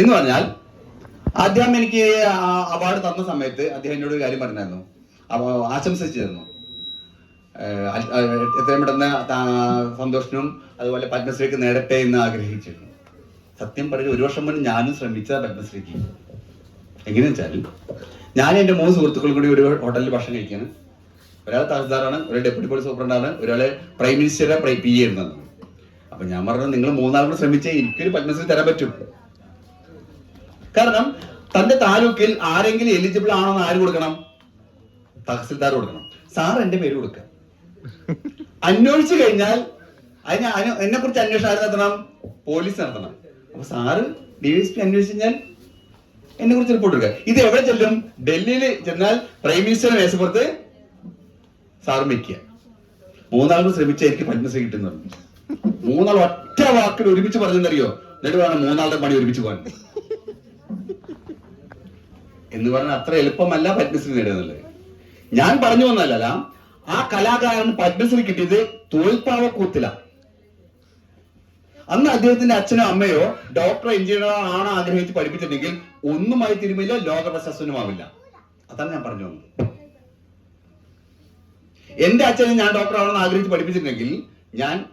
എന്ന് പറഞ്ഞാൽ ആദ്യം എനിക്ക് അവാർഡ് തന്ന സമയത്ത് അദ്ദേഹം എന്നോട് ഒരു കാര്യം പറഞ്ഞായിരുന്നു. ആശംസിച്ചിരുന്നു. എത്രയും പെട്ടെന്ന് സന്തോഷിനും അതുപോലെ പത്മശ്രീക്ക് നേടട്ടെ എന്ന് ആഗ്രഹിച്ചിരുന്നു. സത്യം പറഞ്ഞു ഒരു വർഷം മുന്നേ ഞാനും ശ്രമിച്ച പത്മശ്രീക്ക്. എങ്ങനെയാ വെച്ചാൽ ഞാൻ എന്റെ മൂന്ന് സുഹൃത്തുക്കളും കൂടി ഒരു ഹോട്ടലിൽ ഭക്ഷണം കഴിക്കാണ് ഒരാൾ തഹസിൽദാറാണ് ഒരാൾ ഡെപ്യൂട്ടി പോലീസ് സൂപ്രണ്ടാണ് ഒരാൾ പ്രൈം മിനിസ്റ്ററെ പി ആയിരുന്നത്. അപ്പൊ ഞാൻ പറഞ്ഞു നിങ്ങൾ മൂന്നാൾ കൂടെ ശ്രമിച്ചേ എനിക്കൊരു പത്മശ്രീ തരാൻ പറ്റും. കാരണം തന്റെ താലൂക്കിൽ ആരെങ്കിലും എലിജിബിൾ ആണോ എന്ന് ആര് കൊടുക്കണം? തഹസിൽദാർ കൊടുക്കണം. സാർ എന്റെ പേര് കൊടുക്കുക അന്വേഷിച്ചു കഴിഞ്ഞാൽ അതിന് എന്നെ കുറിച്ച് അന്വേഷണം ആര് നടത്തണം? പോലീസ് നടത്തണം. അപ്പൊ സാറ് ഡി എസ് പി അന്വേഷിച്ചു കഴിഞ്ഞാൽ എന്നെ കുറിച്ച് റിപ്പോർട്ട് എടുക്കുക. ഇത് എവിടെ ചെല്ലും? ഡൽഹിയിൽ ചെന്നാൽ പ്രൈം മിനിസ്റ്റർ മേശപ്പുറത്ത് സാറും വയ്ക്കുക. മൂന്നാളും ശ്രമിച്ച എനിക്ക് പത്മശ്രീ കിട്ടുന്നുണ്ട് മൂന്നാൾ ഒറ്റ വാക്കിൽ ഒരുമിച്ച് പറഞ്ഞെന്നറിയോ? എന്നിട്ട് വേണം മൂന്നാളുടെ പണി ഒരുമിച്ച് പോകാൻ. എന്ന് പറഞ്ഞാൽ അത്ര എളുപ്പമല്ല പത്മശ്രീ നേടുന്നത് ഞാൻ പറഞ്ഞു വന്നല്ല ആ കലാകാരൻ പത്മശ്രീ കിട്ടിയത് തോൽപ്പാവക്കൂത്തില. അന്ന് അദ്ദേഹത്തിന്റെ അച്ഛനോ അമ്മയോ ഡോക്ടറോ എഞ്ചിനീയറോ ആണ് ആഗ്രഹിച്ച് പഠിപ്പിച്ചിട്ടുണ്ടെങ്കിൽ ഒന്നുമായി തിരുമില്ല ലോക പ്രശസ്തനുമാവില്ല അതാണ് ഞാൻ പറഞ്ഞു വന്നത്. എന്റെ അച്ഛനെ ഞാൻ ഡോക്ടർ ആവണമെന്ന് ആഗ്രഹിച്ച് പഠിപ്പിച്ചിട്ടുണ്ടെങ്കിൽ ഞാൻ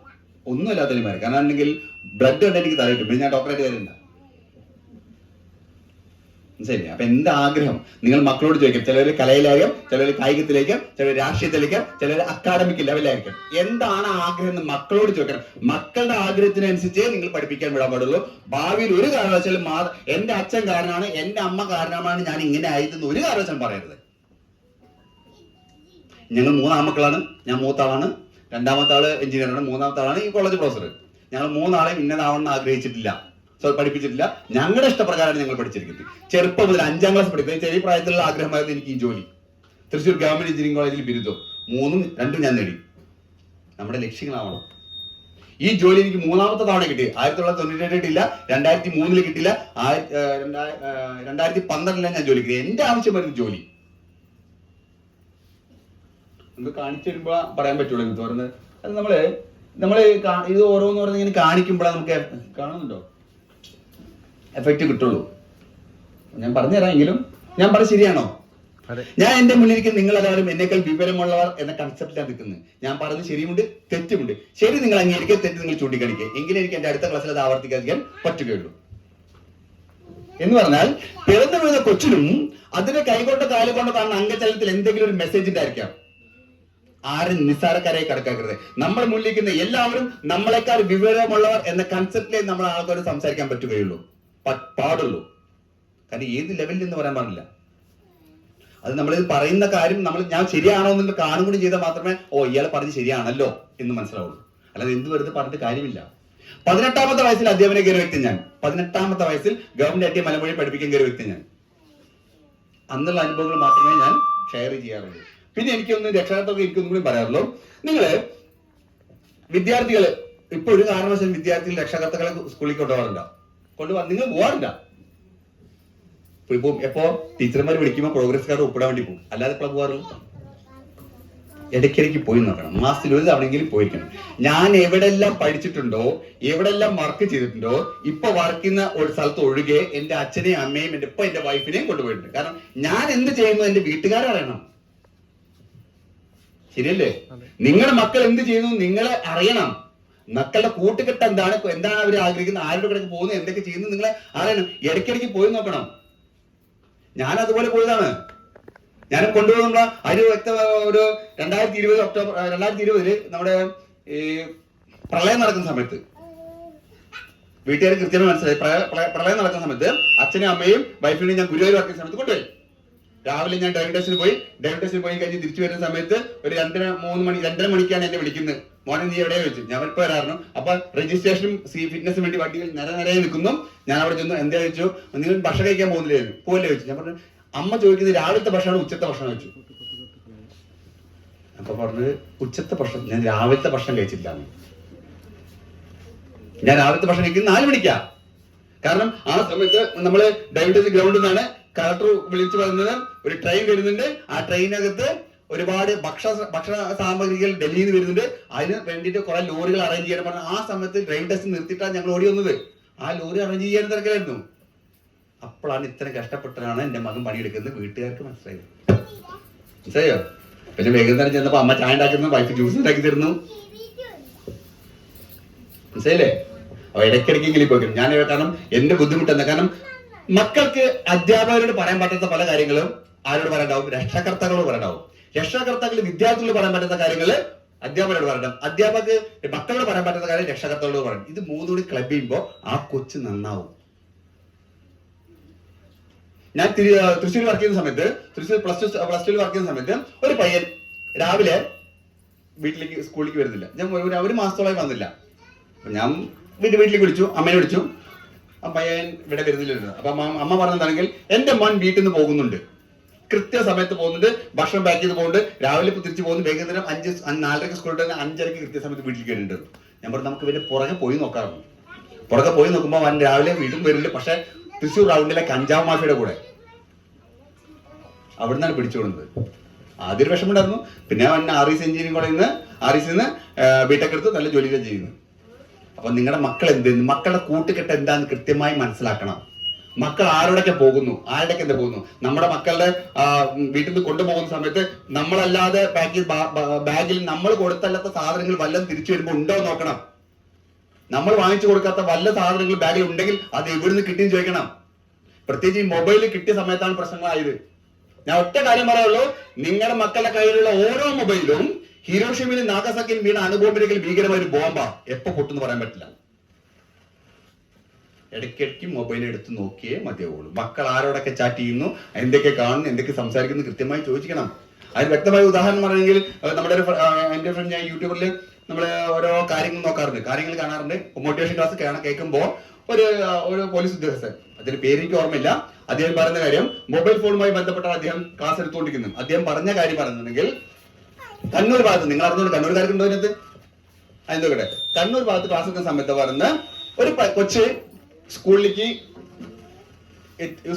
ഒന്നുമല്ലാത്തതിന് മാറി കാരണം അല്ലെങ്കിൽ ബ്ലഡ് കണ്ട് എനിക്ക് തലയിട്ടു പിന്നെ ഞാൻ ഡോക്ടറായിട്ട് തരില്ല ശരി അപ്പൊ എന്റെ ആഗ്രഹം നിങ്ങൾ മക്കളോട് ചോദിക്കാം ചിലർ കലയിലായിരിക്കും ചിലർ കായികത്തിലേക്കും ചിലർ രാഷ്ട്രീയത്തിലേക്കും ചിലർ അക്കാഡമിക് ലെവലായിരിക്കും എന്താണ് ആഗ്രഹം എന്ന് മക്കളോട് ചോദിക്കണം. മക്കളുടെ ആഗ്രഹത്തിനനുസരിച്ച് നിങ്ങൾ പഠിപ്പിക്കാൻ വിടാൻ പാടുള്ളൂ. ഭാവിയിൽ ഒരു കാരണവശാലും മാ എന്റെ അച്ഛൻ കാരണമാണ് എന്റെ അമ്മ കാരണമാണ് ഞാൻ ഇങ്ങനെ ആയതെന്ന് ഒരു കാരണവശാലും പറയരുത്. ഞങ്ങൾ മൂന്നാമക്കളാണ് ഞാൻ മൂത്താളാണ്. രണ്ടാമത്തെ ആൾ എഞ്ചിനീയറാണ് മൂന്നാമത്തെ ആളാണ് ഈ കോളേജ് പ്രൊഫസർ ഞങ്ങൾ മൂന്നാളെയും ഇന്നതാവണം ആഗ്രഹിച്ചിട്ടില്ല. സോ പഠിപ്പിച്ചിട്ടില്ല. ഞങ്ങളുടെ ഇഷ്ടപ്രകാരമാണ് ഞങ്ങൾ പഠിച്ചിരിക്കുന്നത്. ചെറുപ്പം മുതൽ അഞ്ചാം ക്ലാസ് പഠിക്കുന്നത് ചെറിയ പ്രായത്തിലുള്ള ആഗ്രഹമായിരുന്നു എനിക്ക് ഈ ജോലി. തൃശ്ശൂർ ഗവൺമെന്റ് എഞ്ചിനീയറിംഗ് കോളേജിൽ ബിരുദം. മൂന്നും രണ്ടും ഞാൻ നേടി. നമ്മുടെ ലക്ഷ്യങ്ങളാവണം. ഈ ജോലി എനിക്ക് മൂന്നാമത്തെ തവണ കിട്ടി. ആയിരത്തി തൊള്ളായിരത്തി തൊണ്ണൂറ്റി കിട്ടില്ല രണ്ടായിരത്തി മൂന്നിൽ കിട്ടില്ല രണ്ടായിരത്തി പന്ത്രണ്ടിലാണ് ഞാൻ ജോലി കിട്ടിയത്. എന്റെ ആവശ്യമായിരുന്നു ജോലി. നമുക്ക് കാണിച്ചു വരുമ്പോൾ പറയാൻ പറ്റുള്ളൂ എന്ന് തുറന്ന്. അത് നമ്മൾ നമ്മൾ ഇത് ഓരോന്ന് പറഞ്ഞ് ഇങ്ങനെ കാണിക്കുമ്പോഴാണ് നമുക്ക് കാണുന്നുണ്ടോ? എഫക്റ്റ് കിട്ടുള്ളൂ. ഞാൻ പറഞ്ഞുതരാം എങ്കിലും ഞാൻ പറഞ്ഞ ശരിയാണോ? ഞാൻ എന്റെ മുന്നിലേക്ക് നിങ്ങൾ എല്ലാവരും എന്നേക്കാൾ വിവരമുള്ളവർ എന്ന കൺസെപ്റ്റിലാണ് നിൽക്കുന്നത്. ഞാൻ പറഞ്ഞത് ശരിയുണ്ട് തെറ്റുമുണ്ട്. ശരി നിങ്ങൾ അംഗീകരിക്കുക തെറ്റ് നിങ്ങൾ ചൂണ്ടിക്കാണിക്കുക. എങ്കിലും എനിക്ക് എന്റെ അടുത്ത ക്ലാസ്സിൽ അത് ആവർത്തിക്കാൻ പറ്റുകയുള്ളൂ. എന്ന് പറഞ്ഞാൽ പിറന്നു വീഴുന്ന കൊച്ചിനും അതിന്റെ കൈകൊണ്ടോ കാലുകൊണ്ടോ കാണുന്ന അംഗചലത്തിൽ എന്തെങ്കിലും ഒരു മെസ്സേജ് ഉണ്ടായിരിക്കാം ആരും നിസ്സാരക്കാരായി കണക്കാക്കരുത്. നമ്മൾ മുന്നിലിരിക്കുന്ന എല്ലാവരും നമ്മളെക്കാൾ വിവരമുള്ളവർ എന്ന കൺസെപ്റ്റിലേ നമ്മൾ ആൾക്കാരോട് സംസാരിക്കാൻ പറ്റുകയുള്ളൂ. പാടുള്ളൂ. കാരണം ഏത് ലെവലിൽ എന്ന് പറയാൻ പാടില്ല. അത് നമ്മൾ പറയുന്ന കാര്യം നമ്മൾ ഞാൻ ശരിയാണോ എന്ന് കാണും കൂടി ചെയ്താൽ മാത്രമേ ഓ ഇയാൾ പറഞ്ഞ് ശരിയാണല്ലോ എന്ന് മനസ്സിലാവുള്ളൂ. അല്ലാതെ എന്ത് വെറുതെ പറഞ്ഞിട്ട് കാര്യമില്ല. പതിനെട്ടാമത്തെ വയസ്സിൽ അധ്യാപന കയറിയ വ്യക്തി ഞാൻ. പതിനെട്ടാമത്തെ വയസ്സിൽ ഗവൺമെന്റ് ഐ ടി മലമൊഴി പഠിപ്പിക്കാൻ കയറിയ വ്യക്തി ഞാൻ. അന്നുള്ള അനുഭവങ്ങൾ മാത്രമേ ഞാൻ ഷെയർ ചെയ്യാറുള്ളൂ. പിന്നെ എനിക്കൊന്ന് രക്ഷകർത്താക്കൾ എനിക്കൊന്നും കൂടി പറയാറുള്ളൂ. നിങ്ങൾ വിദ്യാർത്ഥികൾ ഇപ്പൊ ഒരു കാരണവശാലും വിദ്യാർത്ഥികൾ രക്ഷകർത്താക്കളെ സ്കൂളിൽ കൊണ്ടുപോകാറുണ്ടോ. കൊണ്ടുപോകാൻ നിങ്ങൾ പോവാറില്ല ഇപ്പൊ എപ്പോ? ടീച്ചർമാർ വിളിക്കുമ്പോൾ പ്രോഗ്രസ് കാർഡ് ഒപ്പിടാൻ വേണ്ടി പോകും അല്ലാതെ എപ്പോഴാ പോകാറുള്ളൂ ഇടയ്ക്കിടയ്ക്ക് പോയി നോക്കണം. മാസത്തിൽ ഒരു തവണയെങ്കിലും പോയിരിക്കണം. ഞാൻ എവിടെല്ലാം പഠിച്ചിട്ടുണ്ടോ എവിടെല്ലാം വർക്ക് ചെയ്തിട്ടുണ്ടോ ഇപ്പൊ വർക്ക് ചെയ്യുന്ന ഒരു സ്ഥലത്ത് ഒഴികെ എന്റെ അച്ഛനെയും അമ്മയും എന്റെ ഇപ്പൊ എന്റെ വൈഫിനെയും കൊണ്ടുപോയിട്ടുണ്ട്. കാരണം ഞാൻ എന്ത് ചെയ്യുന്നു എന്റെ വീട്ടുകാരറിയണം ശരിയല്ലേ. നിങ്ങളുടെ മക്കൾ എന്ത് ചെയ്യുന്നു? നിങ്ങളെ അറിയണം. മക്കളുടെ കൂട്ടുകെട്ട് എന്താണ്? എന്താണ് അവർ ആഗ്രഹിക്കുന്നത്? ആരുടെ കൂടെ പോകുന്നത് എന്തൊക്കെ ചെയ്യുന്നു? നിങ്ങളെ അറിയണം. ഇടയ്ക്കിടയ്ക്ക് പോയി നോക്കണം. ഞാൻ അതുപോലെ പോയതാണ്. ഞാൻ കൊണ്ടുപോകുന്ന ഒരു വ്യക്ത ഒരു രണ്ടായിരത്തി ഇരുപത് ഒക്ടോബർ രണ്ടായിരത്തി ഇരുപതിൽ നമ്മുടെ ഈ പ്രളയം നടക്കുന്ന സമയത്ത്. വീട്ടുകാർ കൃത്യമായി മനസ്സിലായി. പ്രളയ- നടക്കുന്ന സമയത്ത് അച്ഛനും അമ്മയും വൈഫിനെയും ഞാൻ ഗുരുവായൂർ ആക്കുന്ന സമയത്ത് കൊണ്ടുപോയി. രാവിലെ ഞാൻ ഡ്രൈവിംഗ് ടെസ്റ്റിൽ പോയി ഡ്രൈവിംഗ് ടെസ്റ്റിൽ പോയി കഴിഞ്ഞ് തിരിച്ചു വരുന്ന സമയത്ത് ഒരു രണ്ടര മൂന്ന് മണി രണ്ടര മണിക്കാണ് എന്നെ വിളിക്കുന്നത്. മോനെ നീ എവിടെയാ വെച്ചു ഞാൻ ഇപ്പൊ വരാറുണ്ട്. അപ്പൊ രജിസ്ട്രേഷനും സി ഫിറ്റ്നസ് വേണ്ടി വണ്ടികൾ നിര നിരയെ നിൽക്കുന്നു. ഞാൻ അവിടെ ചെന്നു എന്താ ചോദിച്ചു? നിങ്ങൾ ഭക്ഷണം കഴിക്കാൻ പോകുന്നില്ലായിരുന്നു. പോലെ വെച്ചു ഞാൻ പറഞ്ഞു അമ്മ ചോദിക്കുന്നത് രാവിലത്തെ ഭക്ഷണം ഉച്ചത്തെ ഭക്ഷണം വെച്ചു അപ്പൊ പറഞ്ഞത് ഉച്ചത്തെ ഭക്ഷണം ഞാൻ രാവിലത്തെ ഭക്ഷണം കഴിച്ചില്ല ഞാൻ രാവിലത്തെ ഭക്ഷണം കഴിക്കുന്നത് നാല് മണിക്കാ. കാരണം ആ സമയത്ത് നമ്മൾ ഡയബറ്റീസ് ഗ്രൗണ്ടിൽ നിന്നാണ് കളക്ടർ വിളിച്ചു പറഞ്ഞത് ഒരു ട്രെയിൻ വരുന്നുണ്ട്. ആ ട്രെയിനകത്ത് ഒരുപാട് ഭക്ഷണ ഭക്ഷണ സാമഗ്രികൾ ഡൽഹിയിൽ നിന്ന് വരുന്നുണ്ട്. അതിന് വേണ്ടിയിട്ട് കുറെ ലോറികൾ അറേഞ്ച് ചെയ്യണം പറഞ്ഞു. ആ സമയത്ത് ട്രെയിൻ ടെസ്റ്റ് നിർത്തിയിട്ടാണ് ഞങ്ങൾ ഓടി വന്നത്. ആ ലോറി അറേഞ്ച് ചെയ്യാൻ തിരക്കിലായിരുന്നു. അപ്പോഴാണ് ഇത്ര കഷ്ടപ്പെട്ടാണ് എന്റെ മകൻ പണിയെടുക്കുന്നത്. വീട്ടുകാർക്ക് മനസ്സിലായത്. മനസ്സിലായോ? പിന്നെ വൈകുന്നേരം ചെന്നപ്പോ അമ്മ ചായ ഉണ്ടാക്കുന്നു വൈഫ് ജ്യൂസ് ഉണ്ടാക്കി തരുന്നു. മനസ്സിലായില്ലേ? അപ്പൊ ഇടയ്ക്കിടയ്ക്കെങ്കിലും പോയിക്കും ഞാൻ കാരണം എന്റെ ബുദ്ധിമുട്ട് എന്താ? കാരണം മക്കൾക്ക് അധ്യാപകരോട് പറയാൻ പറ്റാത്ത പല കാര്യങ്ങളും ആരോട് പറയണ്ടാവും? രക്ഷാകർത്താക്കളോട് പറയണ്ടാവും. രക്ഷാകർത്താക്കൾ വിദ്യാർത്ഥികളോട് പറയാൻ പറ്റാത്ത കാര്യങ്ങൾ അധ്യാപകരോട് പറയണം അധ്യാപകർക്ക് മക്കളോട് പറയാൻ പറ്റാത്ത കാര്യം രക്ഷാകർത്താക്കളോട് പറയണം. ഇത് മൂന്നുകൂടി ക്ലബ് ചെയ്യുമ്പോൾ ആ കൊച്ചു നന്നാവും. ഞാൻ തൃശ്ശൂർ വർക്ക് ചെയ്യുന്ന സമയത്ത് തൃശ്ശൂർ പ്ലസ് ടു പ്ലസ് ടുവിൽ വർക്ക് ചെയ്യുന്ന സമയത്ത് ഒരു പയ്യൻ രാവിലെ വീട്ടിലേക്ക് സ്കൂളിലേക്ക് വരുന്നില്ല. ഞാൻ ഒരു മാസത്തോളമായി വന്നില്ല. ഞാൻ വീട്ടിൽ വീട്ടിലേക്ക് വിളിച്ചു അമ്മയെ വിളിച്ചു. പയ്യൻ ഇവിടെ വരുന്നില്ലായിരുന്നു അപ്പൊ അമ്മ പറഞ്ഞതാണെങ്കിൽ എന്റെ മോൻ വീട്ടിൽ നിന്ന് പോകുന്നുണ്ട്. കൃത്യസമയത്ത് പോകുന്നുണ്ട്. ഭക്ഷണം പാക്ക് ചെയ്ത് പോകുന്നുണ്ട്. രാവിലെ തിരിച്ചു പോകുന്നു. വൈകുന്നേരം അഞ്ച് നാലരക്ക് സ്കൂളിൽ തന്നെ അഞ്ചരക്ക് കൃത്യസമയത്ത് വീട്ടിൽ കയറിയിട്ടുണ്ട് ഞാൻ പറഞ്ഞു നമുക്ക് ഇവന്റെ പുറകെ പോയി നോക്കാറുണ്ട്. പുറകെ പോയി നോക്കുമ്പോൾ അവൻ രാവിലെ വീട്ടിൽ വരുന്നുണ്ട്. പക്ഷെ തൃശ്ശൂർ റൗണ്ടിലെ കഞ്ചാവ് മാഫിയുടെ കൂടെ. അവിടുന്നാണ് പിടിച്ചുകൊടുന്നത്. ആദ്യം വിഷമമുണ്ടായിരുന്നു. പിന്നെ അവൻ ആർ ഇ എഞ്ചിനീയറിംഗ് കോളേജിൽ നിന്ന് ആർ ഇ ബിടെക് എടുത്ത് നല്ല ജോലിയിലാണ് ചെയ്യുന്നു അപ്പൊ നിങ്ങളുടെ മക്കൾ എന്ത് മക്കളുടെ കൂട്ടുകെട്ട് എന്താന്ന് കൃത്യമായി മനസ്സിലാക്കണം. മക്കൾ ആരോടൊക്കെ പോകുന്നു? ആരുടെയൊക്കെ എന്താ പോകുന്നു? നമ്മുടെ മക്കളുടെ വീട്ടിൽ നിന്ന് കൊണ്ടുപോകുന്ന സമയത്ത് നമ്മളല്ലാതെ ബാഗിൽ ബാഗിൽ നമ്മൾ കൊടുത്തല്ലാത്ത സാധനങ്ങൾ വല്ലതും തിരിച്ചു വരുമ്പോൾ ഉണ്ടോ നോക്കണം. നമ്മൾ വാങ്ങിച്ചു കൊടുക്കാത്ത വല്ല സാധനങ്ങൾ ബാഗിൽ ഉണ്ടെങ്കിൽ അത് എവിടുന്ന് കിട്ടിയെന്ന് ചോദിക്കണം. പ്രത്യേകിച്ച് ഈ മൊബൈൽ കിട്ടിയ സമയത്താണ് പ്രശ്നങ്ങളായത്. ഞാൻ ഒറ്റ കാര്യം പറയുള്ളൂ നിങ്ങളുടെ മക്കളുടെ കയ്യിലുള്ള ഓരോ മൊബൈലും ഹിരോഷിമയിലും നാഗസാക്കിലും വീണ അണുബോംബിലേക്ക് ഭീകരമായ ഒരു ബോംബ. എപ്പോ പൊട്ടെന്ന് പറയാൻ പറ്റില്ല. ഇടയ്ക്കിടയ്ക്ക് മൊബൈൽ എടുത്ത് നോക്കിയേ മതിയാവുള്ളൂ. മക്കൾ ആരോടൊക്കെ ചാറ്റ് ചെയ്യുന്നു? എന്തൊക്കെ കാണുന്നു? എന്തൊക്കെ സംസാരിക്കുന്നു? കൃത്യമായി ചോദിക്കണം അതിന് വ്യക്തമായ ഉദാഹരണം പറയണമെങ്കിൽ നമ്മുടെ ഒരു എന്റെ ഫ്രണ്ട് ഞാൻ യൂട്യൂബിൽ നമ്മൾ ഓരോ കാര്യങ്ങൾ നോക്കാറുണ്ട്. കാര്യങ്ങൾ കാണാറുണ്ട്. മോട്ടിവേഷൻ ക്ലാസ് കേൾക്കുമ്പോൾ ഒരു ഒരു പോലീസ് ഉദ്യോഗസ്ഥൻ അതിന്റെ പേര് എനിക്ക് ഓർമ്മയില്ല. അദ്ദേഹം പറയുന്ന കാര്യം മൊബൈൽ ഫോണുമായി ബന്ധപ്പെട്ടാണ് അദ്ദേഹം ക്ലാസ് എടുത്തുകൊണ്ടിരിക്കുന്നത്. അദ്ദേഹം പറഞ്ഞ കാര്യം പറയുന്നുണ്ടെങ്കിൽ കണ്ണൂർ ഭാഗത്ത് നിങ്ങൾ അറിഞ്ഞോളൂ കണ്ണൂർക്കാർക്കുണ്ടോ അതിനകത്ത് അതെന്തോട്ടെ കണ്ണൂർ ഭാഗത്ത് ക്ലാസ് എടുക്കുന്ന സമയത്ത് പറഞ്ഞ ഒരു കൊച്ച് സ്കൂളിലേക്ക്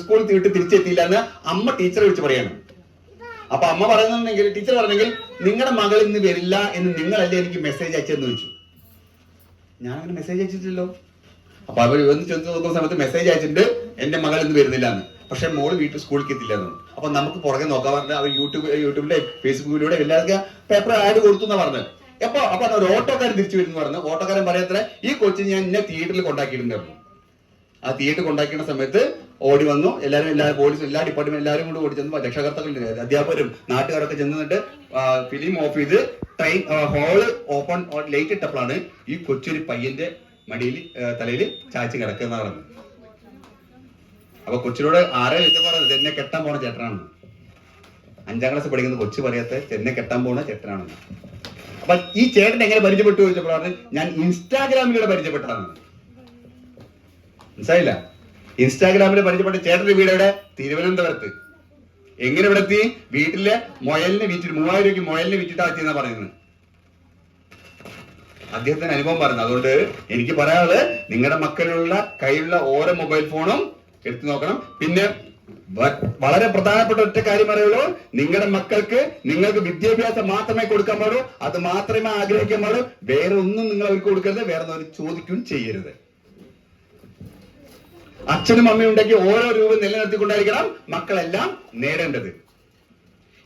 സ്കൂളിൽ വിട്ട് തിരിച്ചെത്തിയില്ല എന്ന് അമ്മ ടീച്ചറെ വിളിച്ച് പറയാണ്. അപ്പൊ അമ്മ പറയുന്നുണ്ടെങ്കിൽ ടീച്ചർ പറഞ്ഞെങ്കിൽ നിങ്ങളുടെ മകൾ ഇന്ന് വരില്ല എന്ന് നിങ്ങളല്ലേ എനിക്ക് മെസ്സേജ് അയച്ചെന്ന് ചോദിച്ചു. ഞാൻ അങ്ങനെ മെസ്സേജ് അയച്ചിട്ടില്ലല്ലോ. അപ്പൊ അവർ ഒന്ന് ചെന്ന് നോക്കുന്ന സമയത്ത് മെസ്സേജ് അയച്ചിട്ടുണ്ട് എന്റെ മകൾ ഇന്ന് വരുന്നില്ല എന്ന്. പക്ഷെ മോൾ വീട്ടിൽ സ്കൂളിൽ എത്തില്ല എന്ന് അപ്പൊ നമുക്ക് പുറകെ നോക്കാൻ പറഞ്ഞത് അവർ യൂട്യൂബ് യൂട്യൂബിലെ ഫേസ്ബുക്കിലൂടെ എല്ലാവർക്കും പേപ്പർ ആഡ് കൊടുത്തു എന്നാ പറഞ്ഞത്. അപ്പൊ അപ്പൊ ഒരു ഓട്ടോക്കാരൻ തിരിച്ചു വരുന്നു പറഞ്ഞു. ഓട്ടോക്കാരൻ പറയത്ര ഈ കൊച്ചിന് ഞാൻ ഇന്നെ തിയേറ്ററിൽ കൊണ്ടാക്കിയിട്ടുണ്ടായിരുന്നു ആ തിയേറ്റർ കൊണ്ടാക്കിയ സമയത്ത് ഓടി വന്നു. എല്ലാവരും എല്ലാ പോലീസ് എല്ലാ ഡിപ്പാർട്ട്മെന്റ് എല്ലാവരും കൂടി ഓടി ചെന്ന് രക്ഷകർത്താക്കൾ അധ്യാപകരും നാട്ടുകാരൊക്കെ ചെന്നിട്ട് ഫിലിം ഓഫ് ചെയ്ത് ട്രെയിൻ ഹോൾ ഓപ്പൺ ലൈറ്റ് ഇട്ടപ്പോഴാണ് ഈ കൊച്ചൊരു പയ്യന്റെ മടിയിൽ തലയിൽ ചാച്ചി കിടക്കുന്ന പറഞ്ഞു അപ്പൊ കൊച്ചിനോട് ആരെ ഇത് പറയുന്നത്? എന്നെ കെട്ടാൻ പോണ ചേട്ടനാണ്. അഞ്ചാം ക്ലാസ് പഠിക്കുന്ന കൊച്ചു പറയാത്ത എന്നെ കെട്ടാൻ പോണ ചേട്ടനാണ്. അപ്പൊ ഈ ചേട്ടൻ എങ്ങനെ പരിചയപ്പെട്ടു ചോദിച്ചപ്പോഴാണ് ഞാൻ ഇൻസ്റ്റാഗ്രാമിലൂടെ പരിചയപ്പെട്ടതാണ്. മനസ്സിലായില്ല? ഇൻസ്റ്റാഗ്രാമിൽ പരിചയപ്പെട്ട ചേട്ടന്റെ വീട് എവിടെ? തിരുവനന്തപുരത്ത്. എങ്ങനെ ഇവിടെ എത്തി? വീട്ടിലെ മൊയലിനെ വിറ്റിട്ട് മൂവായിരം രൂപയ്ക്ക് മൊയലിനെ വിറ്റിട്ടാ എത്തിയെന്നാ പറയുന്നത്. അദ്ദേഹത്തിന് അനുഭവം പറഞ്ഞു അതുകൊണ്ട് എനിക്ക് പറയാനുള്ളത് നിങ്ങളുടെ മക്കളിലുള്ള കയ്യിലുള്ള ഓരോ മൊബൈൽ ഫോണും എടുത്തു നോക്കണം. പിന്നെ വളരെ പ്രധാനപ്പെട്ട ഒറ്റ കാര്യം പറയുള്ളൂ. നിങ്ങളുടെ മക്കൾക്ക് നിങ്ങൾക്ക് വിദ്യാഭ്യാസം മാത്രമേ കൊടുക്കാൻ പാടൂ അത് മാത്രമേ ആഗ്രഹിക്കാൻ പാടൂ വേറെ ഒന്നും നിങ്ങൾ അവർക്ക് കൊടുക്കരുത്. വേറെ ഒന്നും ചോദിക്കുകയും ചെയ്യരുത്. അച്ഛനും അമ്മയും ഉണ്ടെങ്കിൽ ഓരോ രൂപ നിലനിർത്തിക്കൊണ്ടായിരിക്കണം മക്കളെല്ലാം നേടേണ്ടത്.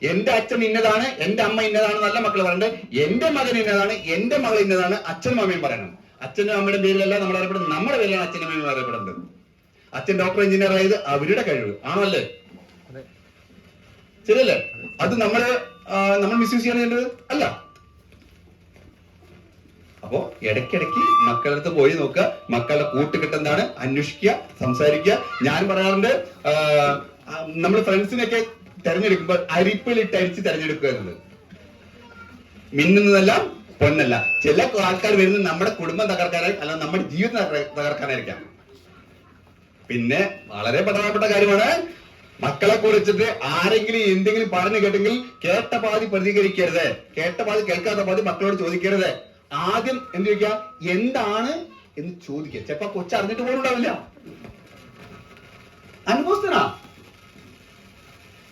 എന്റെ അച്ഛൻ ഇന്നതാണ് എന്റെ അമ്മ ഇന്നതാണ് നല്ല മക്കൾ പറയണ്ടത് എന്റെ മകൻ ഇന്നതാണ് എന്റെ മകൾ ഇന്നതാണ് അച്ഛനും അമ്മയും പറയണം. അച്ഛനും അമ്മയുടെ പേരിലല്ല നമ്മൾ അറിയപ്പെടുന്നത്. നമ്മുടെ പേരിലാണ് അച്ഛനും അമ്മയും അറിയപ്പെടുന്നത്. അച്ഛൻ ഡോക്ടർ എഞ്ചിനീയർ ആയത് അവരുടെ കഴിവ്. ആണോ അല്ലേ? ശരിയല്ലേ? അത് നമ്മൾ നമ്മൾ മിസ്യൂസ് ചെയ്യേണ്ടത് അല്ല. അപ്പോ ഇടയ്ക്കിടയ്ക്ക് മക്കളുടെ അടുത്ത് പോയി നോക്കുക. മക്കളുടെ കൂട്ടുകെട്ട് എന്താണ്? അന്വേഷിക്കുക സംസാരിക്കുക. ഞാൻ പറയാറുണ്ട് നമ്മൾ ഫ്രണ്ട്സിനൊക്കെ തെരഞ്ഞെടുക്കുമ്പോൾ അരിപ്പിലിട്ട് അരിച്ച് തെരഞ്ഞെടുക്കുക എന്നത്. മിന്നുന്നതെല്ലാം പൊന്നല്ല. ചില ആൾക്കാർ വരുന്നത് നമ്മുടെ കുടുംബം തകർക്കാനായി അല്ല നമ്മുടെ ജീവിതം തകർക്കാനായിരിക്കാം. പിന്നെ വളരെ പ്രധാനപ്പെട്ട കാര്യമാണ് മക്കളെ കുറിച്ചിട്ട് ആരെങ്കിലും എന്തെങ്കിലും പറഞ്ഞു കേട്ടെങ്കിൽ കേട്ട പാതി പ്രതികരിക്കരുത്. കേട്ട പാതി കേൾക്കാത്ത പാതി മക്കളോട് ചോദിക്കരുത്. ആദ്യം എന്ത് ചോദിക്കുക? എന്താണ് എന്ന് ചോദിക്കുക. ചിലപ്പോ കൊച്ചു അറിഞ്ഞിട്ട് പോലും ഉണ്ടാവില്ല. അനുഭവസ്ഥനാ.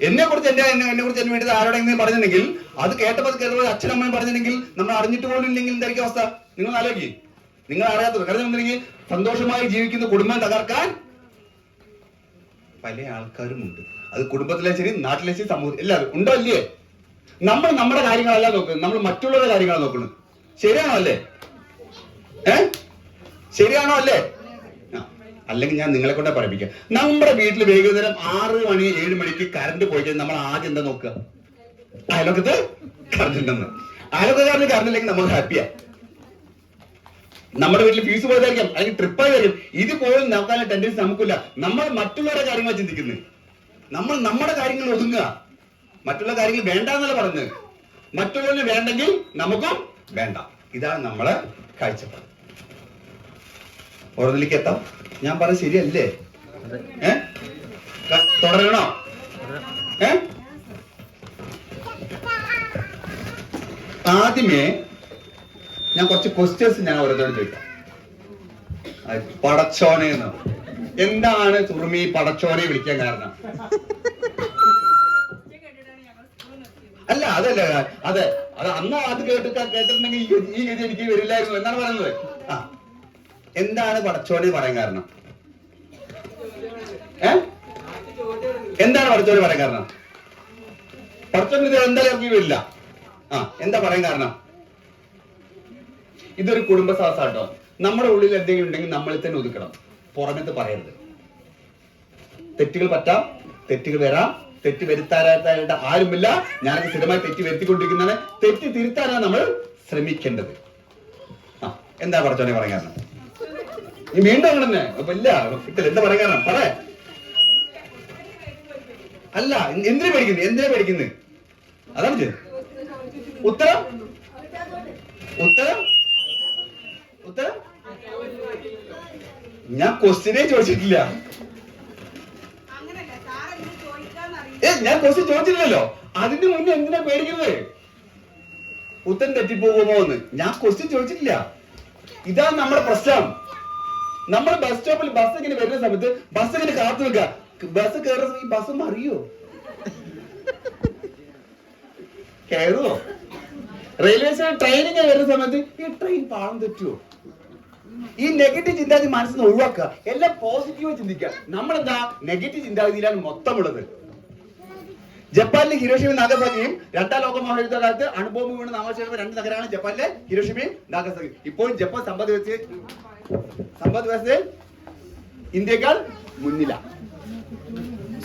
എന്നെ കുറിച്ച് എന്റെ എന്നെ കുറിച്ച് എന്നെ വേണ്ടി ആരോടെങ്കിലും പറഞ്ഞിട്ടുണ്ടെങ്കിൽ അത് കേട്ടപ്പോൾ കേട്ടപ്പോൾ അച്ഛനമ്മയും പറഞ്ഞിട്ടുണ്ടെങ്കിൽ നമ്മൾ അറിഞ്ഞിട്ട് പോലും ഇല്ലെങ്കിൽ എന്തായിരിക്കും അവസ്ഥ? നിങ്ങൾ ആലോചിക്കും. നിങ്ങൾ അറിയാത്തത്. കാരണം എന്തെങ്കിൽ സന്തോഷമായി ജീവിക്കുന്ന കുടുംബം തകർക്കാൻ പല ആൾക്കാരും ഉണ്ട് അത് കുടുംബത്തിലെ ശരി നാട്ടിലെ ശരി സമൂഹം എല്ലാവരും. ഉണ്ടോ അല്ലേ നമ്മൾ നമ്മുടെ കാര്യങ്ങളല്ല നോക്കുന്നത്. നമ്മൾ മറ്റുള്ളവരുടെ കാര്യങ്ങളാണ് നോക്കുന്നത്. ശരിയാണോ അല്ലേ? ഏ? ശരിയാണോ അല്ലേ? അല്ലെങ്കിൽ ഞാൻ നിങ്ങളെ കൊണ്ടേ പഠിപ്പിക്കാം നമ്മുടെ വീട്ടിൽ വൈകുന്നേരം ആറ് മണി ഏഴ് മണിക്ക് കറണ്ട് പോയി നമ്മൾ ആദ്യം എന്താ നോക്കുക? അയലോക്കത്ത് കറണ്ട് ഉണ്ടെന്ന്. അയലോക്കത്ത് കറണ്ട് ഇല്ലെങ്കിൽ നമ്മൾ ഹാപ്പിയാ. നമ്മുടെ വീട്ടിൽ ഫീസ് പോയതായിരിക്കാം അല്ലെങ്കിൽ ട്രിപ്പ് ആയിരിക്കും ഇത് പോലും നോക്കാനുള്ള ടെൻഡൻസി നമുക്കില്ല. നമ്മൾ മറ്റുള്ളവരുടെ കാര്യങ്ങൾ ചിന്തിക്കുന്നത് നമ്മൾ നമ്മുടെ കാര്യങ്ങൾ ഒതുങ്ങുക. മറ്റുള്ള കാര്യങ്ങൾ വേണ്ട എന്നല്ല പറഞ്ഞത് മറ്റുള്ളവന് വേണ്ടെങ്കിൽ നമുക്കും വേണ്ട. ഇതാണ് നമ്മളെ കാഴ്ചപ്പാട്. ഓർമ്മയിലേക്ക് എത്താം. ഞാൻ പറഞ്ഞ ശരിയല്ലേ? തുടരണോ? ഏ? ആദ്യമേ ഞാൻ കുറച്ച് ക്വസ്റ്റ്യൻസ് ഞാൻ ഓരോരുത്തരോട് ചോദിക്കാം. പടച്ചോനെ എന്ന്. എന്താണ് തുറമി പടച്ചോനെ വിളിക്കാൻ കാരണം? അല്ല അതല്ല അതെ അത് അന്ന് അത് കേട്ട് കേട്ടിട്ടുണ്ടെങ്കിൽ ഈ ഗതി- എനിക്ക് വരില്ലായിരുന്നു എന്നാണ് പറയുന്നത്. ആ എന്താണ് പടച്ചോനെ പറയാൻ കാരണം? ഏ? എന്താണ് പടച്ചോനെ പറയാൻ കാരണം? പടച്ചോനെ എന്തായാലും ഇറങ്ങി വരില്ല. ആ എന്താ പറയാൻ കാരണം? ഇതൊരു കുടുംബ സാഹസാട്ടോ. നമ്മുടെ ഉള്ളിൽ എന്തെങ്കിലും ഉണ്ടെങ്കിൽ നമ്മളിൽ തന്നെ ഒതുക്കണം. പുറമത്ത് പറയരുത്. തെറ്റുകൾ പറ്റാം തെറ്റുകൾ വരാം. തെറ്റ് വരുത്താനായിട്ട് ആരുമില്ല. ഞാനൊക്കെ സ്ഥിരമായി തെറ്റ് വരുത്തിക്കൊണ്ടിരിക്കുന്നതാണ്. തെറ്റ് തിരുത്താനാണ് നമ്മൾ ശ്രമിക്കേണ്ടത്. ആ എന്താ പറഞ്ഞോ പറയാൻ ഈ വീണ്ടും അങ്ങനെ തന്നെ. അപ്പൊ ഇല്ല കിട്ടില്ല എന്താ പറയാൻ പറ. അല്ല എന്തിനു പഠിക്കുന്നു എന്തിനാ പഠിക്കുന്നത് അതാണ്. ഉത്തരം? ഉത്തരം? ഉത്തരം ഞാൻ ക്വസ്റ്റിനെ ചോദിച്ചിട്ടില്ല. ഏ ഞാൻ ക്വസ്റ്റ്യൻ ചോദിച്ചില്ലല്ലോ. അതിന്റെ മുന്നേ എന്തിനാ പേടിക്കുന്നത്? ഉത്തരം തെറ്റിപ്പോകുമോ എന്ന്. ഞാൻ ക്വസ്റ്റ്യൻ ചോദിച്ചിട്ടില്ല. ഇതാണ് നമ്മുടെ പ്രശ്നം. നമ്മൾ ബസ് സ്റ്റോപ്പിൽ ബസ് ഇങ്ങനെ വരുന്ന സമയത്ത് ബസ് ഇങ്ങനെ കാത്തു നിൽക്കുക. ബസ് കയറുന്ന ഈ ബസ് മറിയോ? കയറുവോ റെയിൽവേ സ്റ്റേഷൻ ട്രെയിൻ ഇങ്ങനെ വരുന്ന സമയത്ത് ഈ ട്രെയിൻ പാളം തെറ്റുവോ? ഈ നെഗറ്റീവ് ചിന്താഗതി മനസ്സിൽ നിന്ന് ഒഴിവാക്കുക. എല്ലാം പോസിറ്റീവ് ചിന്തിക്കുക. നമ്മളെന്താ? നെഗറ്റീവ് ചിന്താഗതിയിലാണ് മൊത്തമുള്ളത്. ജപ്പാനിലെ ഹിരോഷിമ നാഗസാക്കിയും രണ്ടാം ലോക മഹായുദ്ധ കാലത്ത് അണുബോംബ് വീണ് നാമശേഷം രണ്ട് നഗരമാണ് ജപ്പാനിലെ ഹിരോഷിമയും നാഗസാക്കി ഇപ്പോഴും ജപ്പാൻ സമ്പദ് വ്യവസ്ഥ സമ്പദ് വ്യവസ്ഥയിൽ ഇന്ത്യക്കാൾ മുന്നില.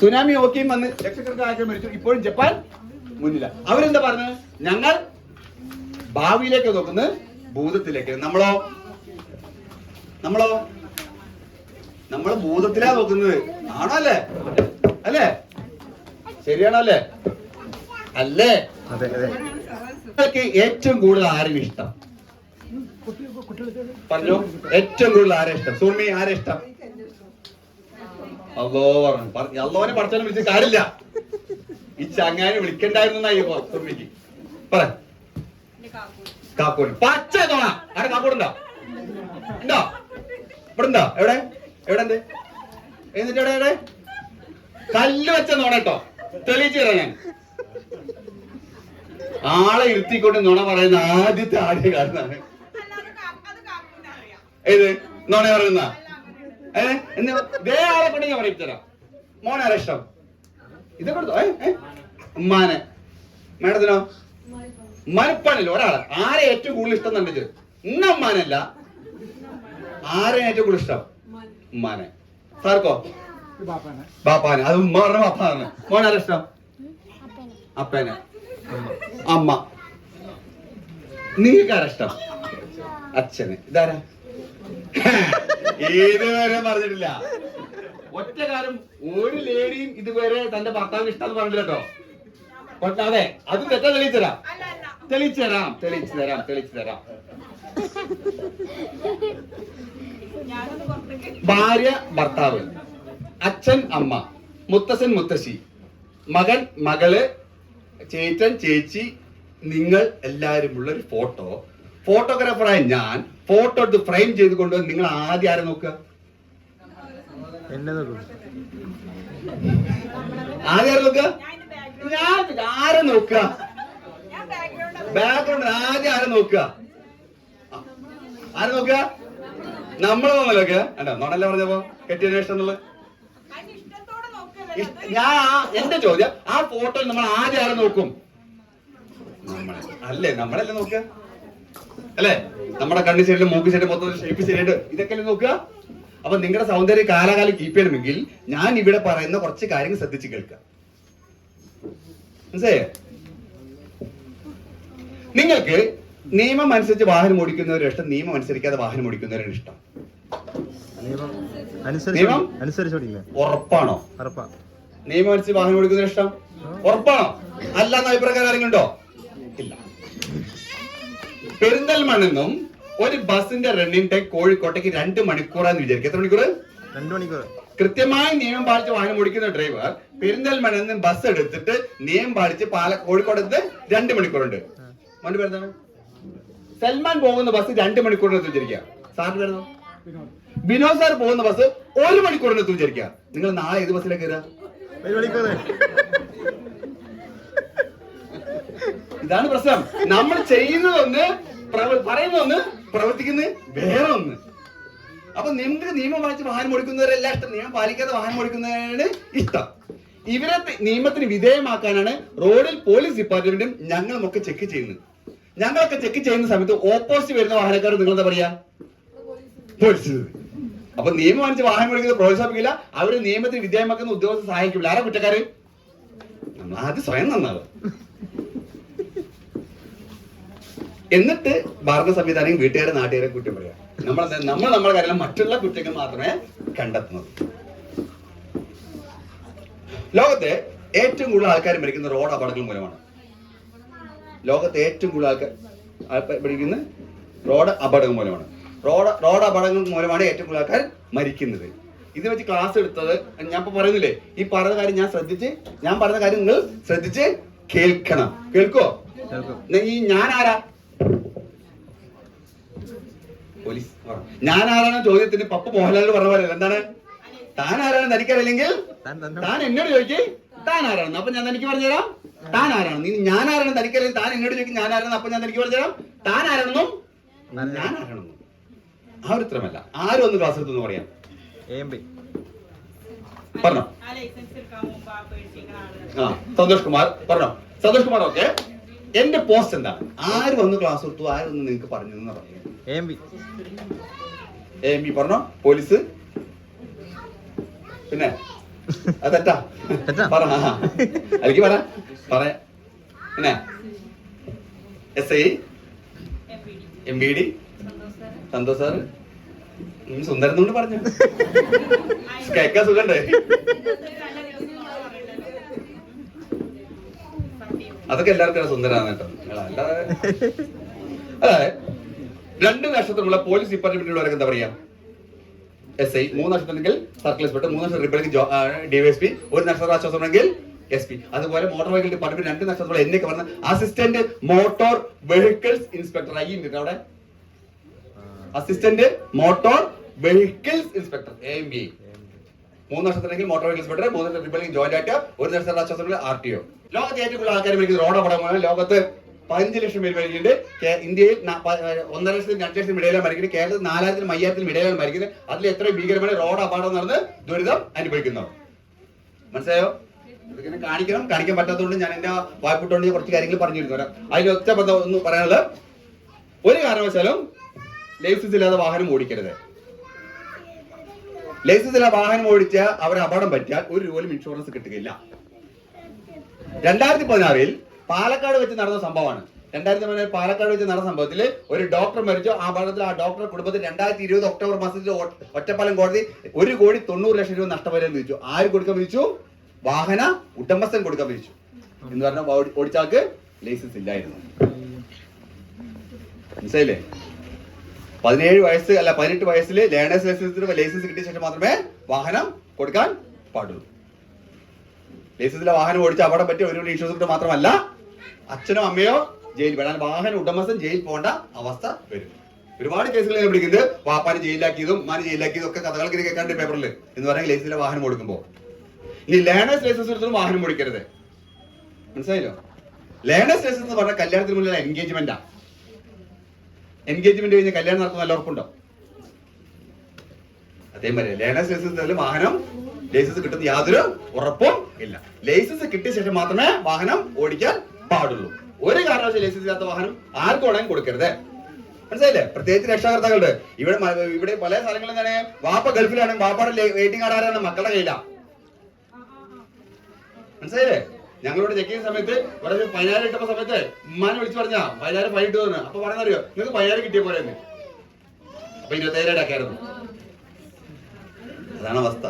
സുനാമി ഓക്കെയും വന്ന് ലക്ഷക്കണക്കിന് മരിച്ചു. ഇപ്പോഴും ജപ്പാൻ മുന്നില. അവരെന്താ പറഞ്ഞത് ഞങ്ങൾ ഭാവിയിലേക്ക് നോക്കുന്നത് ഭൂതത്തിലേക്ക്. നമ്മളോ നമ്മളോ? നമ്മൾ ഭൂതത്തിലാ നോക്കുന്നത്. ആണോ അല്ലേ? അല്ലേ? ശരിയാണോ അല്ലേ അല്ലേ നിങ്ങൾക്ക് ഏറ്റവും കൂടുതൽ ആരും ഇഷ്ടം? പറഞ്ഞോ. ഏറ്റവും കൂടുതൽ ആരെ ഇഷ്ടം? സൂർമി ആരെ ഇഷ്ടം? അല്ലോ പറഞ്ഞു. പറ- അല്ലോനെ പഠിച്ചാലും വിളിച്ച് കാര്യമില്ല. ഈ ചങ്ങാനെ വിളിക്കണ്ടായിരുന്നു സുമിക്ക് പറ. കാക്കൂന് പച്ച തോണ. ആരെ കാക്കൂടുണ്ടോ? ഉണ്ടോ? ഇവിടെ ഉണ്ടോ എവിടെ? എവിടെ എന്ത് എന്നിട്ട് എവിടെ എവിടെ? കല്ല് വെച്ച നോണ കേട്ടോ. തെളിയിച്ചു തരാം ഞാൻ. ആളെ ഇരുത്തിക്കൊണ്ട് നുണ പറയുന്ന ആദ്യത്തെ ആദ്യ കാരണമാണ് ഏത്? നുണ പറയുന്ന? ഏ? ആളെ കൊണ്ട് ഞാൻ പറയിച്ചു മോനെ ഇഷ്ടം? ഇതൊക്കെ? ഉമ്മാനെ. മേഡത്തിനോ? ഉമ്മാനിപ്പാണില്ല ഒരാളെ. ആരെ ഏറ്റവും കൂടുതൽ ഇഷ്ടം എന്നുണ്ടെങ്കിൽ ഇന്ന ഉമ്മാനല്ല. ആരെ ഏറ്റവും കൂടുതൽ ഇഷ്ടം? ഉമ്മാനെ. സാർക്കോ? ബാപ്പാനെ. അത് ഉമ്മ പറഞ്ഞ മോനാരാ ഇഷ്ടം? അപ്പേനെ. അമ്മ. നിങ്ങൾക്കാരാ ഇഷ്ടം? അച്ഛന്. ഇതാരാ? ഇതുവരെ പറഞ്ഞിട്ടില്ല. ഒറ്റ കാലം ഒരു ലേഡിയും ഇതുവരെ തന്റെ ഭർത്താവിന് ഇഷ്ടം പറഞ്ഞില്ല കേട്ടോ. അതെ അത് തെറ്റാ തെളിയിച്ചു തരാം. തെളിയിച്ചു തരാം തെളിയിച്ചു തരാം തെളിയിച്ചു തരാം. ഭാര്യ ഭർത്താവ് അച്ഛൻ അമ്മ മുത്തശ്ശൻ മുത്തശ്ശി മകൻ മകൾ ചേച്ചൻ ചേച്ചി നിങ്ങൾ എല്ലാവരും ഉള്ള ഒരു ഫോട്ടോ. ഫോട്ടോഗ്രാഫറായ ഞാൻ ഫോട്ടോ എടുത്ത് ഫ്രെയിം ചെയ്ത് കൊണ്ടുവന്ന് നിങ്ങൾ ആദ്യം ആരെ നോക്കുക? ആദ്യം ആരെ നോക്കുക? ഞാൻ ആരെ നോക്കുക? ബാക്ക്ഗ്രൗണ്ട് ബാക്ക്ഗ്രൗണ്ട് ആദ്യം ആരെ നോക്കുക? ആരെ നോക്കുക? നോക്കലൊക്കെ അല്ല നോണല്ലേ പറഞ്ഞപ്പോ? കെട്ടിയന്വേഷണം എന്നുള്ളത്? ഞാൻ എന്റെ ചോദ്യം ആ ഫോട്ടോയിൽ നമ്മൾ ആദ്യം ആരെ നോക്കും? നമ്മളെ. അല്ലേ? നമ്മളല്ലേ നോക്കുക? അല്ലേ? നമ്മുടെ കണ്ണി ശരിയും മൂക്ക് ശരി മൊത്തം ഷേപ്പ് ശരിയുണ്ട് ഇതൊക്കെ അല്ലേ നോക്കുക? അപ്പൊ നിങ്ങളുടെ സൗന്ദര്യം കാലാകാലം കീപ്പ് ചെയ്യണമെങ്കിൽ ഞാൻ ഇവിടെ പറയുന്ന കുറച്ച് കാര്യങ്ങൾ ശ്രദ്ധിച്ച് കേൾക്കുക. മനസ്സേ നിങ്ങൾക്ക് നിയമം അനുസരിച്ച് വാഹനം ഓടിക്കുന്നവരും ഇഷ്ടം നിയമം അനുസരിക്കാതെ വാഹനം ഓടിക്കുന്നവരാണ് ഇഷ്ടം. നിയമം ഉറപ്പാണോ? ഉറപ്പാ. നിയമം അനുസരിച്ച് വാഹനം ഓടിക്കുന്നവർ ഇഷ്ടം? ഉറപ്പാണോ? അല്ല എന്ന അഭിപ്രായം ഉണ്ടോ ഇല്ല. പെരിന്തൽമണ്ണെന്നും ഒരു ബസിന്റെ റണ്ണിംഗ് ടൈം കോഴിക്കോട്ടേക്ക് രണ്ട് മണിക്കൂറാന്ന് വിചാരിക്കും. എത്ര മണിക്കൂർ രണ്ടു മണിക്കൂർ കൃത്യമായി നിയമം പാലിച്ച് വാഹനം ഓടിക്കുന്ന ഡ്രൈവർ പെരിന്തൽമണ്ണെന്നും ബസ് എടുത്തിട്ട് നിയമം പാലിച്ച് പാല കോഴിക്കോടത്ത് രണ്ട് മണിക്കൂറുണ്ട്. മോന്റെ പേരെന്താണ്? സൽമാൻ പോകുന്ന ബസ് രണ്ട് മണിക്കൂറിന് വിചാരിക്കുക സാറിന് വരുന്നു ബിനോദ് സാർ പോകുന്ന ബസ് ഒരു മണിക്കൂറിന് വിചാരിക്കുക നിങ്ങൾ നാളെ ഏത് ബസ്സിലേക്ക് കയറുക മണിക്കൂർ ഇതാണ് പ്രശ്നം. നമ്മൾ ചെയ്യുന്നതൊന്ന് പറയുന്ന പറയുന്നതൊന്ന് പ്രവർത്തിക്കുന്നത് വേറെ ഒന്ന്. അപ്പൊ നിങ്ങൾക്ക് നിയമം വായിച്ച് വാഹനം ഓടിക്കുന്നവരല്ല ഇഷ്ടം. നിയമം പാലിക്കാതെ വാഹനം ഓടിക്കുന്നവരാണ് ഇഷ്ടം. ഇവരെ നിയമത്തിന് വിധേയമാക്കാനാണ് റോഡിൽ പോലീസ് ഡിപ്പാർട്ട്മെന്റും ഞങ്ങളും ഒക്കെ ചെക്ക് ചെയ്യുന്നത്. ഞങ്ങളൊക്കെ ചെക്ക് ചെയ്യുന്ന സമയത്ത് ഓപ്പോസിറ്റ് വരുന്ന വാഹനക്കാർ നിങ്ങൾ എന്താ പറയാ? പോലീസ്. അപ്പൊ നിയമം അനുസരിച്ച് വാഹനം ഓടിക്കുന്നത് പ്രോത്സാഹിപ്പിക്കില്ല. അവർ നിയമത്തിന് വിധേയമാക്കുന്ന ഉദ്യോഗസ്ഥ സഹായിക്കില്ല. ആരാ കുറ്റക്കാര്? നമ്മൾ ആദ്യം സ്വയം നന്നാവുക എന്നിട്ട് ഭരണ സംവിധാനം വീട്ടുകാരെ നാട്ടുകാരെ കുറ്റം പറയാം. നമ്മൾ നമ്മൾ നമ്മുടെ കാര്യം മറ്റുള്ള കുറ്റങ്ങൾ മാത്രമേ കണ്ടെത്തുന്നത്. ലോകത്തെ ഏറ്റവും കൂടുതൽ ആൾക്കാർ മരിക്കുന്ന റോഡ് അപകടങ്ങൾ മൂലമാണ്. ലോകത്തെ ഏറ്റവും കൂടുതൽ ആൾക്കാർ ആൾക്കാർ റോഡ് അപകടം മൂലമാണ്. റോഡ് റോഡ് അപകടങ്ങൾ മൂലമാണ് ഏറ്റവും കൂടുതൽ ആൾക്കാർ മരിക്കുന്നത്. ഇത് വെച്ച് ക്ലാസ് എടുത്തത് ഞാൻ ഇപ്പൊ പറയുന്നില്ലേ ഈ പറയുന്ന കാര്യം ഞാൻ ശ്രദ്ധിച്ച് ഞാൻ പറയുന്ന കാര്യം നിങ്ങൾ ശ്രദ്ധിച്ച് കേൾക്കണം. കേൾക്കോ? ഈ ഞാൻ ആരാ പോലീസ്. ഞാൻ ആരാണ് ചോദ്യത്തിന് പപ്പ മോഹൻലാൽ പറഞ്ഞ പോലെ? എന്താണ്? താൻ ആരാണ് ധരിക്കാറില്ലെങ്കിൽ താൻ എന്നോട് ചോദിക്കേ. താൻ ആരാണെന്ന് അപ്പൊ ഞാൻ തനിക്ക് പറഞ്ഞുതരാം. താൻ ആരാണ് നീ ഞാൻ ആരാണ് തനിക്കറിയാം. താൻ എന്നോട് ചോദിക്കും ഞാൻ ആരാണെന്ന് അപ്പൊ ഞാൻ തനിക്ക് പറഞ്ഞുതരാം. താൻ ആരാണെന്നും ഞാൻ ആരാണെന്നും ആ ഒരു ഉത്തരമല്ല ആരും ഒന്ന് ക്ലാസ് എടുത്തു പറയാം പറഞ്ഞോ. ആ സന്തോഷ് കുമാർ പറഞ്ഞോ. സന്തോഷ് കുമാർ ഓക്കെ. എന്റെ പോസ്റ്റ് എന്താണ്? ആര് വന്ന് ക്ലാസ് എടുത്തു ആര് വന്ന് നിങ്ങൾക്ക് പറഞ്ഞു എന്ന് പറഞ്ഞു. എ ബി എ ബി പറഞ്ഞോ? പോലീസ്? പിന്നെ? തെറ്റാ. തെറ്റാ? പറ അല്ലെങ്കിൽ പറ. പറ. പിന്നെ? S I M P D M B D Santhosh sir? ഉം, സുന്ദരൻ കൊണ്ട് പറഞ്ഞു. കേൾക്കാൻ സുഖണ്ടേ അതൊക്കെ എല്ലാവർക്കും സുന്ദരാണ് കേട്ടോ. അല്ലാതെ അതെ രണ്ട് നക്ഷത്രമുള്ള പോലീസ് ഡിപ്പാർട്ട്മെന്റിലുള്ളവരൊക്കെ എന്താ പറയാ? എസ് ഐ മൂന്ന് നക്ഷത്രമെങ്കിൽ സർക്കിൾ ഇൻസ്പെക്ടർ മൂന്ന് നക്ഷത്രം റിപ്പബ്ലിക് ഡിവൈഎസ്പി ഒരു നക്ഷത്ര ആശ്വാസമെങ്കിൽ എസ് പി അതുപോലെ മോട്ടോർ വെഹിക്കിൾ ഡിപ്പാർട്ട്മെന്റ് രണ്ട് നക്ഷത്രം എന്നൊക്കെ പറഞ്ഞ assistant motor vehicles inspector I ഉണ്ട് അവിടെ. Assistant motor vehicles inspector A M B മൂന്ന് നക്ഷത്രമെങ്കിൽ മോട്ടോർ വെഹിക്കിൾ ഇൻസ്പെക്ടർ മൂന്ന് നക്ഷത്രം ജോയിന്റ് ആയിട്ട് ഒരു നക്ഷത്ര ആശ്വാസമെങ്കിൽ ആർ ടി ഒ ലോകത്തെ ഏറ്റവും കൂടുതൽ ആൾക്കാർ മരിക്കുന്നത് റോഡ് അപകടമാണ് ലോകത്ത് പതിനഞ്ച് ലക്ഷം പേര് മരിക്കുന്നുണ്ട്. ഇന്ത്യയിൽ ഒന്നര ലക്ഷത്തിനും രണ്ട് ലക്ഷത്തിനും ഇടയിലാണ് മരിക്കുന്നത്. കേരളത്തിൽ നാലായിരത്തിനും അയ്യായിരത്തിനും ഇടയിലാണ് മരിക്കുന്നത്. അതിൽ എത്ര ഭീകരമായ റോഡ് അപകടം നടന്ന് ദുരിതം അനുഭവിക്കുന്നു. മനസ്സിലായോ? ഇതിങ്ങനെ കാണിക്കണം. കാണിക്കാൻ പറ്റാത്തതുകൊണ്ട് ഞാൻ വായ്പുട്ടോണ്ട് ഞാൻ കുറച്ച് കാര്യങ്ങൾ പറഞ്ഞിരുന്നു. അതിൽ ഒറ്റ ബന്ധം ഒന്ന് പറയാനുള്ളത്. ഒരു കാരണവശാലും ലൈസൻസ് ഇല്ലാതെ വാഹനം ഓടിക്കരുത്. ലൈസൻസ് ഇല്ലാതെ വാഹനം ഓടിച്ച അവർ അപകടം പറ്റിയാൽ ഒരു രൂപയിലും ഇൻഷുറൻസ് കിട്ടുകയില്ല. രണ്ടായിരത്തി പതിനാറിൽ പാലക്കാട് വെച്ച് നടന്ന സംഭവമാണ്. രണ്ടായിരത്തി പതിനാറ് പാലക്കാട് വെച്ച് നടന്ന സംഭവത്തിൽ ഒരു ഡോക്ടർ മരിച്ചു. ആ ഭരണത്തിൽ ആ ഡോക്ടർ കുടുംബത്തിൽ രണ്ടായിരത്തി ഇരുപത് ഒക്ടോബർ മാസത്തിൽ ഒറ്റപ്പാലം കോടതി ഒരു കോടി തൊണ്ണൂറ് ലക്ഷം രൂപ നഷ്ടപരിഹാരം വിധിച്ചു. ആര് കൊടുക്കാൻ വിളിച്ചു വാഹന ഉടമസ്ഥൻ കൊടുക്കാൻ വിളിച്ചു എന്ന് പറഞ്ഞാൽ ഓടി- ഓടിച്ചാൾക്ക് ലൈസൻസ് ഇല്ലായിരുന്നു. മനസ്സിലായില്ലേ? പതിനേഴ് വയസ്സ് അല്ല പതിനെട്ട് വയസ്സിൽ ലേണേഴ്സ് ലൈസൻസിന് ലൈസൻസ് കിട്ടിയ ശേഷം മാത്രമേ വാഹനം കൊടുക്കാൻ പാടുള്ളൂ. ലൈസൻസിലെ വാഹനം ഓടിച്ച് അപകടം പറ്റിയ ഒരു ഇൻഷുറൻസ് മാത്രമല്ല അച്ഛനോ അമ്മയോ ജയിൽ വേണം. വാഹന ഉടമസ്ഥൻ ജയിലിൽ പോകേണ്ട അവസ്ഥ വരും. ഒരുപാട് കേസുകൾ ഞാൻ പിടിക്കുന്നത് വാപ്പാന് ജയിലാക്കിയതും ഉമ്മാന് ജയിലാക്കിയതും ഒക്കെ കഥകൾക്ക് ഇങ്ങനെ കേൾക്കാണ്ട് പേപ്പറിൽ എന്ന് പറയുന്നത് ലൈസൻസിലെ വാഹനം കൊടുക്കുമ്പോൾ ഇനി ലേണേഴ്സ് ലൈസൻസ് എടുത്തും വാഹനം ഓടിക്കരുത്. മനസ്സിലായല്ലോ? ലേണേഴ്സ് ലൈസൻസ് എന്ന് പറഞ്ഞാൽ കല്യാണത്തിന് മുന്നിലുള്ള എൻഗേജ്മെന്റാ. എൻഗേജ്മെന്റ് കഴിഞ്ഞ് കല്യാണം നടത്തുന്ന നല്ല ഉറപ്പുണ്ടോ അതേമാതിരി ലേണേഴ്സ് ലൈസൻസ് വാഹനം ലൈസൻസ് കിട്ടുന്ന യാതൊരു ഉറപ്പും ഇല്ല. ലൈസൻസ് കിട്ടിയ ശേഷം മാത്രമേ വാഹനം ഓടിക്കാൻ പാടുള്ളൂ. ഒരു കാരണവശാലും ലൈസൻസ് ഇല്ലാത്ത വാഹനം ആർക്കും ഉടനെ കൊടുക്കരുത്. മനസ്സിലായില്ലേ? പ്രത്യേകിച്ച് രക്ഷാകർത്താക്കളുണ്ട് ഇവിടെ ഇവിടെ പല സ്ഥലങ്ങളിൽ തന്നെ വാപ്പ ഗൾഫിലാണ്. വാപ്പയുടെ വെയിറ്റിംഗ് കാർഡ് ആരാണ്? മക്കളുടെ കയ്യില. മനസ്സിലായില്ലേ? ഞങ്ങളോട് ചെക്ക് ചെയ്യുന്ന സമയത്ത് ഇവിടെ പതിനായിരം ഇട്ടപ്പോ സമയത്ത് ഉമ്മാനെ വിളിച്ചു പറഞ്ഞാ പതിനായിരം ഫൈൻ ഇട്ടു അപ്പൊ പറഞ്ഞറിയോ നിങ്ങൾക്ക് പതിനായിരം കിട്ടിയ പോലെ അപ്പൊ ഇരുപത്തേഴ് അടക്കായിരുന്നു അതാണ് അവസ്ഥ.